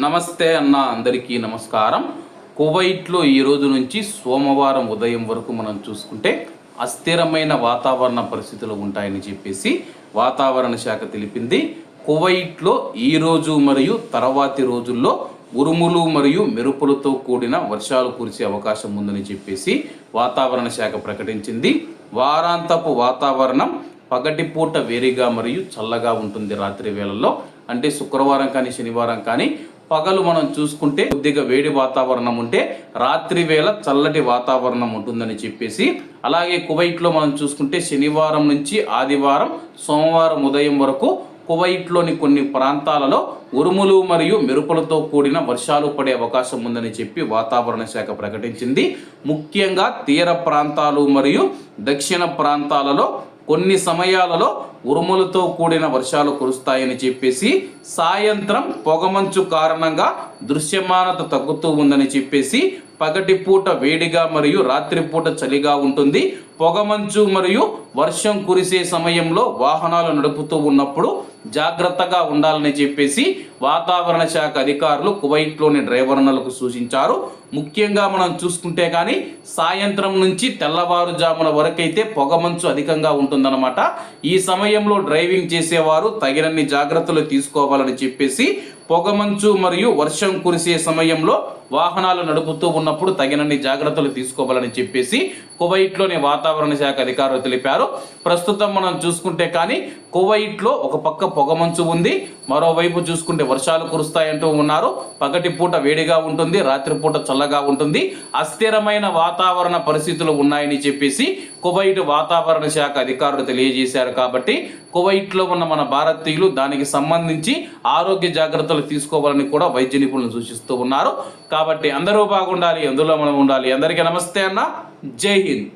నమస్తే అన్న అందరికీ నమస్కారం. కువైట్లో ఈ రోజు నుంచి సోమవారం ఉదయం వరకు మనం చూసుకుంటే అస్థిరమైన వాతావరణ పరిస్థితులు ఉంటాయని చెప్పేసి వాతావరణ శాఖ తెలిపింది. కువైట్లో ఈ రోజు మరియు తర్వాతి రోజుల్లో ఉరుములు మరియు మెరుపులతో కూడిన వర్షాలు కురిసే అవకాశం ఉందని చెప్పేసి వాతావరణ శాఖ ప్రకటించింది. వారాంతపు వాతావరణం పగటిపూట వేరిగా మరియు చల్లగా ఉంటుంది రాత్రి వేళల్లో. అంటే శుక్రవారం కానీ శనివారం కానీ పగలు మనం చూసుకుంటే కొద్దిగా వేడి వాతావరణం ఉంటే రాత్రి వేళ చల్లటి వాతావరణం ఉంటుందని చెప్పేసి అలాగే కువైట్లో మనం చూసుకుంటే శనివారం నుంచి ఆదివారం సోమవారం ఉదయం వరకు కువైట్లోని కొన్ని ప్రాంతాలలో ఉరుములు మరియు మెరుపులతో కూడిన వర్షాలు పడే అవకాశం ఉందని చెప్పి వాతావరణ శాఖ ప్రకటించింది. ముఖ్యంగా తీర ప్రాంతాలు మరియు దక్షిణ ప్రాంతాలలో కొన్ని సమయాలలో ఉరుములతో కూడిన వర్షాలు కురుస్తాయని చెప్పేసి సాయంత్రం పొగమంచు కారణంగా దృశ్యమానత తగ్గుతూ ఉందని చెప్పేసి పగటి పూట వేడిగా మరియు రాత్రిపూట చలిగా ఉంటుంది. పొగమంచు మరియు వర్షం కురిసే సమయంలో వాహనాలు నడుపుతూ ఉన్నప్పుడు జాగ్రత్తగా ఉండాలని చెప్పేసి వాతావరణ శాఖ అధికారులు కువైట్లోని డ్రైవర్లకు సూచించారు. ముఖ్యంగా మనం చూసుకుంటే కానీ సాయంత్రం నుంచి తెల్లవారుజామున వరకైతే పొగమంచు అధికంగా ఉంటుందన్నమాట. ఈ సమయంలో డ్రైవింగ్ చేసేవారు తగినన్ని జాగ్రత్తలు తీసుకోవాలని చెప్పేసి పొగమంచు మరియు వర్షం కురిసే సమయంలో వాహనాలు నడుపుతూ ఉన్నప్పుడు తగినన్ని జాగ్రత్తలు తీసుకోవాలని చెప్పేసి కువైట్లోని వాతావరణ శాఖ అధికారులు తెలిపారు. ప్రస్తుతం మనం చూసుకుంటే కానీ కువైట్లో ఒక పక్క పొగమంచు ఉంది. మరోవైపు చూసుకుంటే వర్షాలు కురుస్తాయంటూ ఉన్నారు. పగటి పూట వేడిగా ఉంటుంది. రాత్రిపూట చల్లగా ఉంటుంది. అస్థిరమైన వాతావరణ పరిస్థితులు ఉన్నాయని చెప్పేసి కువైట్ వాతావరణ శాఖ అధికారులు తెలియజేశారు కాబట్టి కువైట్లో ఉన్న మన భారతీయులు దానికి సంబంధించి ఆరోగ్య జాగ్రత్తలు జాగ్రత్తలు తీసుకోవాలని కూడా వైద్య నిపుణులు సూచిస్తూ ఉన్నారు. కాబట్టి అందరూ బాగుండాలి అందులో మనం ఉండాలి. అందరికీ నమస్తే అన్న. జై హింద్.